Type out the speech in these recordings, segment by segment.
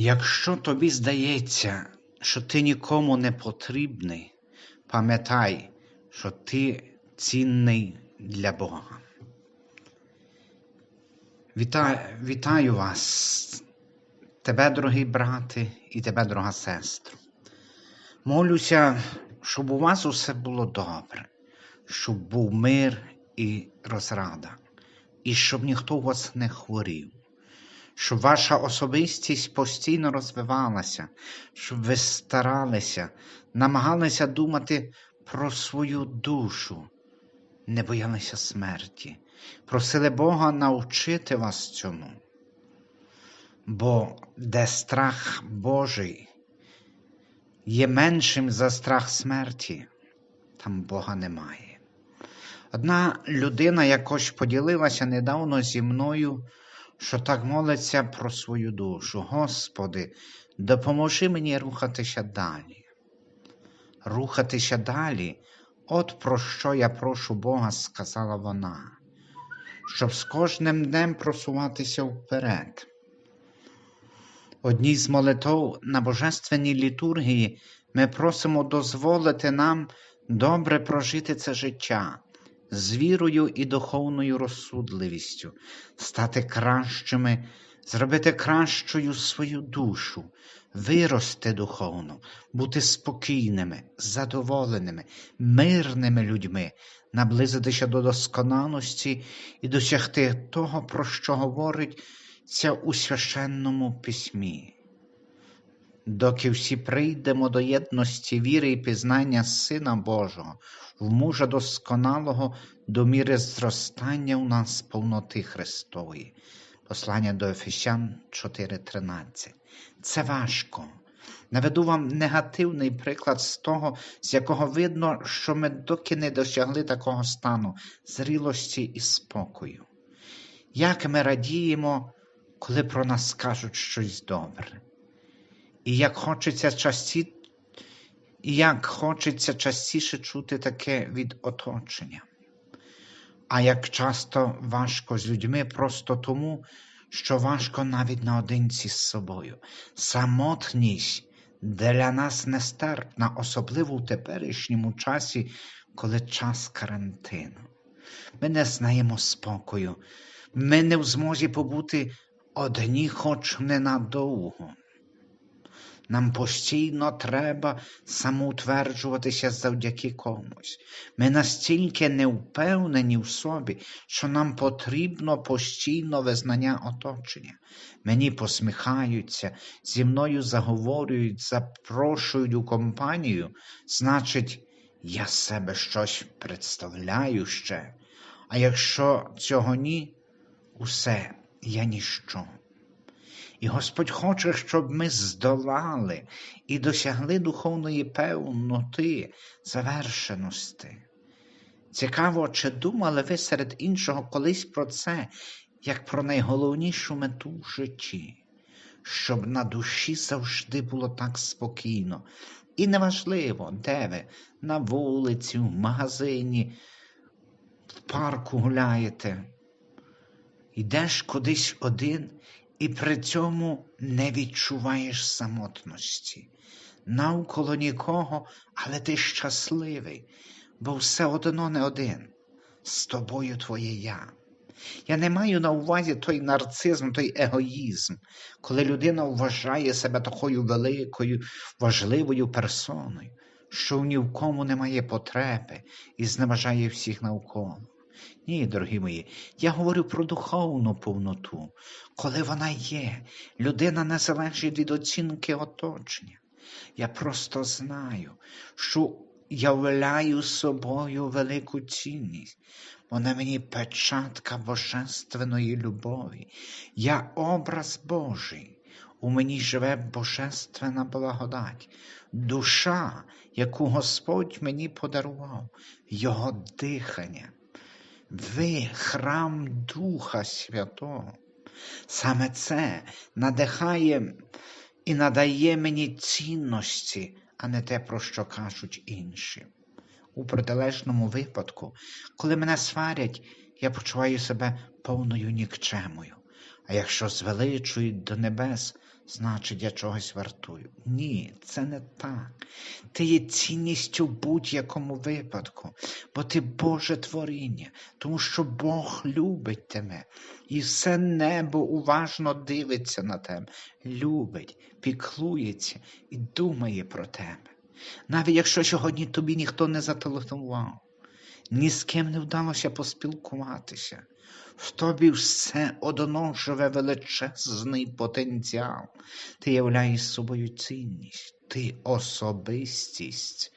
Якщо тобі здається, що ти нікому не потрібний, пам'ятай, що ти цінний для Бога. Вітаю, вітаю вас, тебе, дорогий брате, і тебе, дорога сестра. Молюся, щоб у вас усе було добре, щоб був мир і розрада, і щоб ніхто у вас не хворів щоб ваша особистість постійно розвивалася, щоб ви старалися, намагалися думати про свою душу, не боялися смерті, просили Бога навчити вас цьому. Бо де страх Божий є меншим за страх смерті, там Бога немає. Одна людина якось поділилася недавно зі мною що так молиться про свою душу. Господи, допоможи мені рухатися далі. Рухатися далі, от про що я прошу Бога, сказала вона, щоб з кожним днем просуватися вперед. Одній з молитв на Божественній літургії ми просимо дозволити нам добре прожити це життя з вірою і духовною розсудливістю, стати кращими, зробити кращою свою душу, вирости духовно, бути спокійними, задоволеними, мирними людьми, наблизитися до досконалості і досягти того, про що говорить це у священному письмі. Доки всі прийдемо до єдності віри і пізнання Сина Божого, в мужа досконалого до міри зростання у нас повноти Христової. Послання до Ефесян 4:13. Це важко. Наведу вам негативний приклад з того, з якого видно, що ми доки не досягли такого стану зрілості і спокою. Як ми радіємо, коли про нас кажуть щось добре. І як хочеться часті... як хочеться частіше чути таке від оточення. А як часто важко з людьми просто тому, що важко навіть наодинці з собою. Самотність для нас нестерпна, особливо в теперішньому часі, коли час карантину. Ми не знаємо спокою, ми не в змозі побути одні, хоч ненадовго. Нам постійно треба самоутверджуватися завдяки комусь. Ми настільки не впевнені в собі, що нам потрібно постійно визнання оточення. Мені посміхаються, зі мною заговорюють, запрошують у компанію, значить, я себе щось представляю ще. А якщо цього ні, усе я ніщо. І Господь хоче, щоб ми здолали і досягли духовної певноти, завершеності. Цікаво, чи думали ви серед іншого колись про це, як про найголовнішу мету в житті, щоб на душі завжди було так спокійно. І неважливо, де ви, на вулиці, в магазині, в парку гуляєте, йдеш кудись один і при цьому не відчуваєш самотності. Навколо нікого, але ти щасливий, бо все одно не один. З тобою твоє я. Я не маю на увазі той нарцизм, той егоїзм, коли людина вважає себе такою великою, важливою персоною, що ні в кому немає потреби і зневажає всіх навколо. Ні, дорогі мої, я говорю про духовну повноту, коли вона є, людина не залежить від оцінки оточення. Я просто знаю, що являю собою велику цінність. Вона мені печатка божественної любові. Я образ Божий. У мені живе божественна благодать, душа, яку Господь мені подарував, Його дихання. Ви храм Духа Святого. Саме це надихає і надає мені цінності, а не те, про що кажуть інші. У протилежному випадку, коли мене сварять, я почуваю себе повною нікчемою. А якщо звеличують до небес, значить я чогось вартую. Ні, це не так. Ти є цінністю в будь-якому випадку, бо ти Боже творіння, тому що Бог любить тебе. І все небо уважно дивиться на тебе, любить, піклується і думає про тебе. Навіть якщо сьогодні тобі ніхто не зателефонував, ні з ким не вдалося поспілкуватися. В тобі все одно живе величезний потенціал. Ти являєш собою цінність, ти особистість.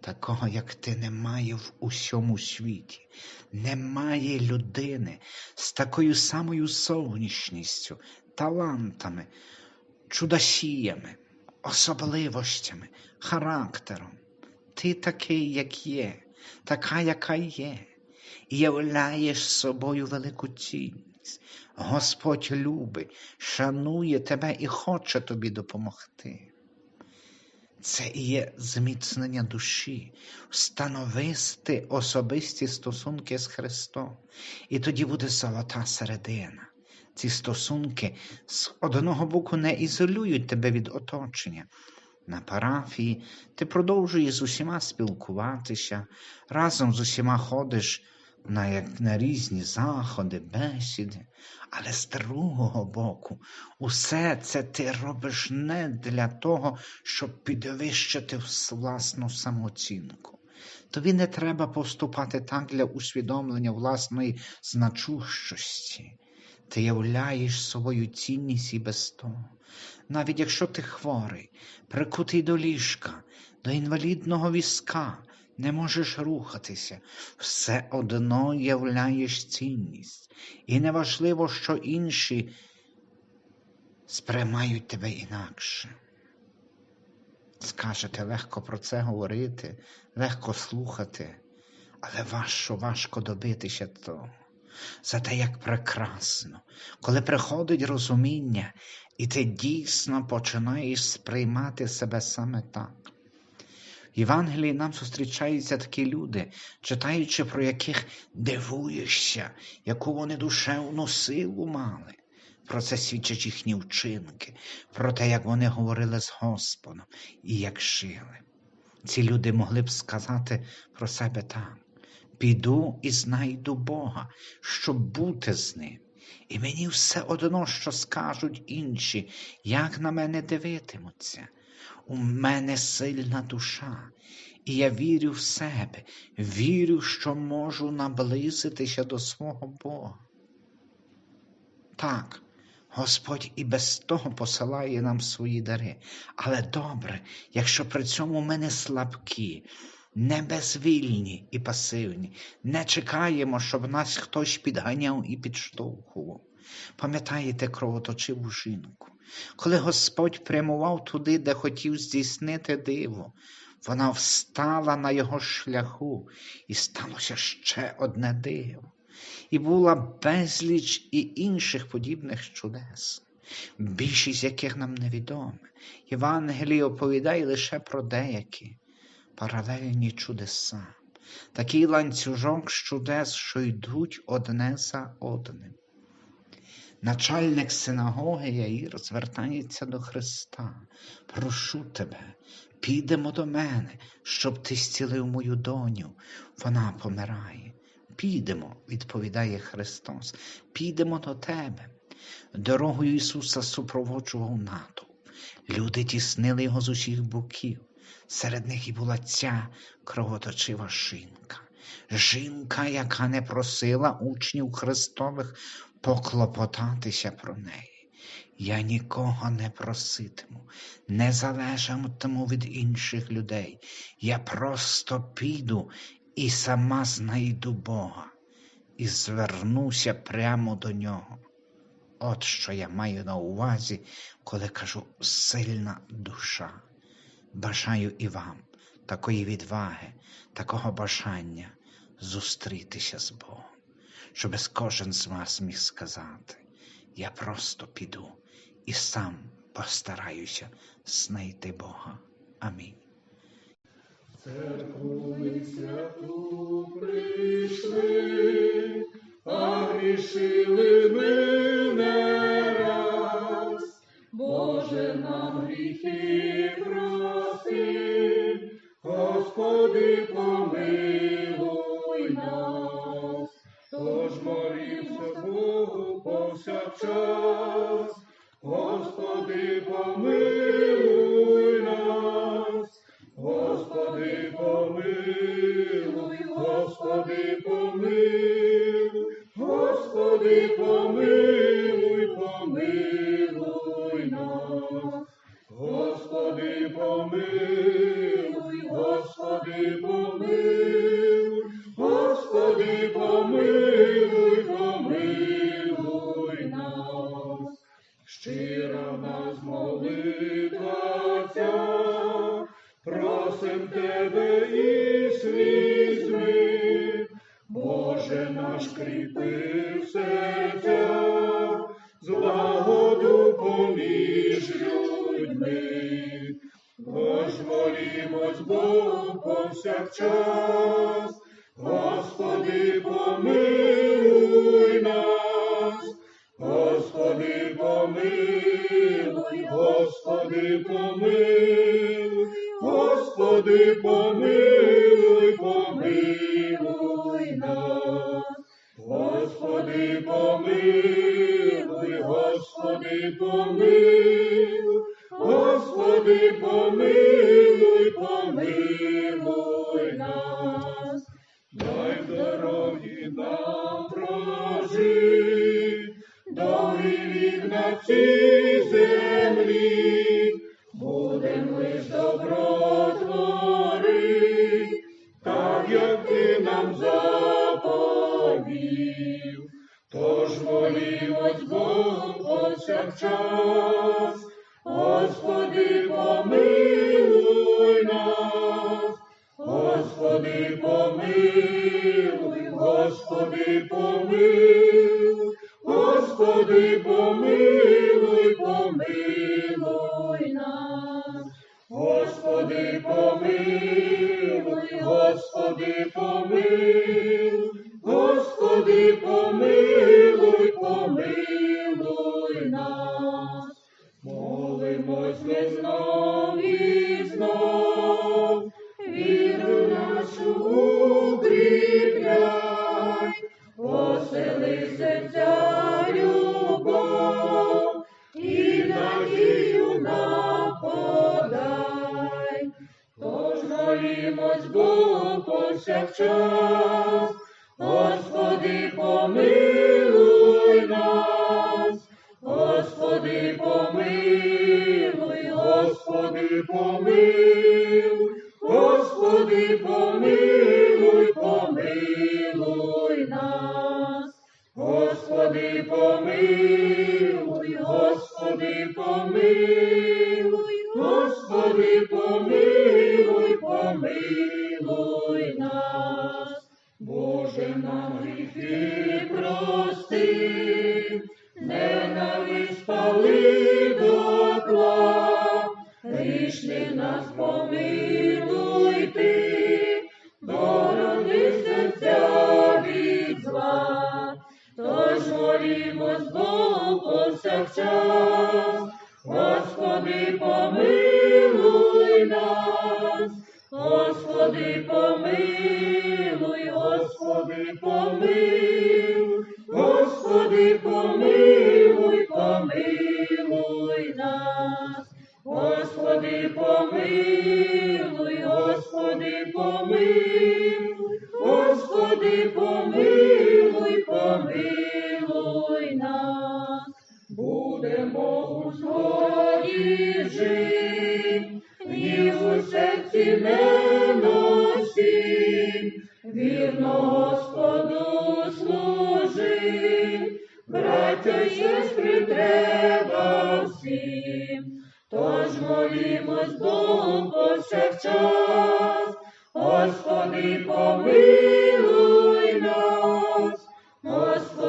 Такого, як ти, немає в усьому світі. Немає людини з такою самою зовнішністю, талантами, чудосіями, особливостями, характером. Ти такий, як є, така, яка є, і являєш собою велику цінність. Господь любить, шанує тебе і хоче тобі допомогти. Це і є зміцнення душі, встановисти особисті стосунки з Христом. І тоді буде золота середина. Ці стосунки з одного боку не ізолюють тебе від оточення. На парафії ти продовжуєш з усіма спілкуватися, разом з усіма ходиш на, як, на різні заходи, бесіди, але з другого боку, усе це ти робиш не для того, щоб підвищити власну самооцінку. Тобі не треба поступати так для усвідомлення власної значущості. Ти являєш свою цінність і без того. Навіть якщо ти хворий, прикутий до ліжка, до інвалідного візка, не можеш рухатися, все одно являєш цінність. І неважливо, що інші сприймають тебе інакше. Скажете, легко про це говорити, легко слухати, але важко, важко добитися того. Зате як прекрасно, коли приходить розуміння, і ти дійсно починаєш сприймати себе саме так. В Євангелії нам зустрічаються такі люди, читаючи про яких дивуєшся, яку вони душевну силу мали. Про це свідчать їхні вчинки, про те, як вони говорили з Господом і як жили. Ці люди могли б сказати про себе так: піду і знайду Бога, щоб бути з ним. І мені все одно, що скажуть інші, як на мене дивитимуться. У мене сильна душа, і я вірю в себе, вірю, що можу наблизитися до свого Бога. Так, Господь і без того посилає нам свої дари, але добре, якщо при цьому ми не слабкі, не безвільні і пасивні, не чекаємо, щоб нас хтось підганяв і підштовхував. Пам'ятаєте кровоточиву жінку, коли Господь прямував туди, де хотів здійснити диво, вона встала на його шляху, і сталося ще одне диво. І була безліч і інших подібних чудес, більшість яких нам невідоме. Євангеліє оповідає лише про деякі паралельні чудеса, такий ланцюжок з чудес, що йдуть одне за одним. Начальник синагоги Яїр звертається до Христа. Прошу тебе, підемо до мене, щоб ти зцілив мою доню. Вона помирає. Підемо, відповідає Христос, підемо до тебе. Дорогою Ісуса супроводжував натовп. Люди тіснили його з усіх боків. Серед них і була ця кровоточива жінка. Жінка, яка не просила учнів Христових поклопотатися про неї. Я нікого не проситиму, не залежатиму від інших людей. Я просто піду і сама знайду Бога і звернуся прямо до нього. От що я маю на увазі, коли кажу сильна душа. Бажаю і вам такої відваги, такого бажання зустрітися з Богом, щоб кожен з вас міг сказати, я просто піду і сам постараюся знайти Бога. Амінь. Церкву ми святу прийшли, а грішили ми не раз. Боже, нам гріхи помилуй, Господи, помилуй, помилуй нас. Господи, помилуй, Господи, помилуй, Господи, помилуй, помилуй нас. Щира нас молитва Боже наш кріпи серця, злагоду поміж людьми. Тож молімось Богу повсякчас, Господи, помилуй, молімось Богу повсякчас, Господи, помилуй нас, Господи, помилуй, Господи, помилуй, Господи, помилуй, помилуй нас. Господи, помилуй, Господи, помилуй, Господи, помилуй, помилуй нас. Боже, нам гріхи прости, ненависть пали дотла, грішних нас помилуй ти, борони серця від зла. Тож молімось Богу повсякчас,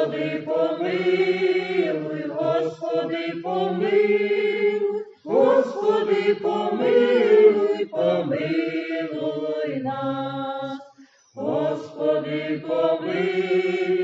Господи, помилуй, Господи, помилуй, Господи, помилуй, помилуй нас, Господи, помилуй,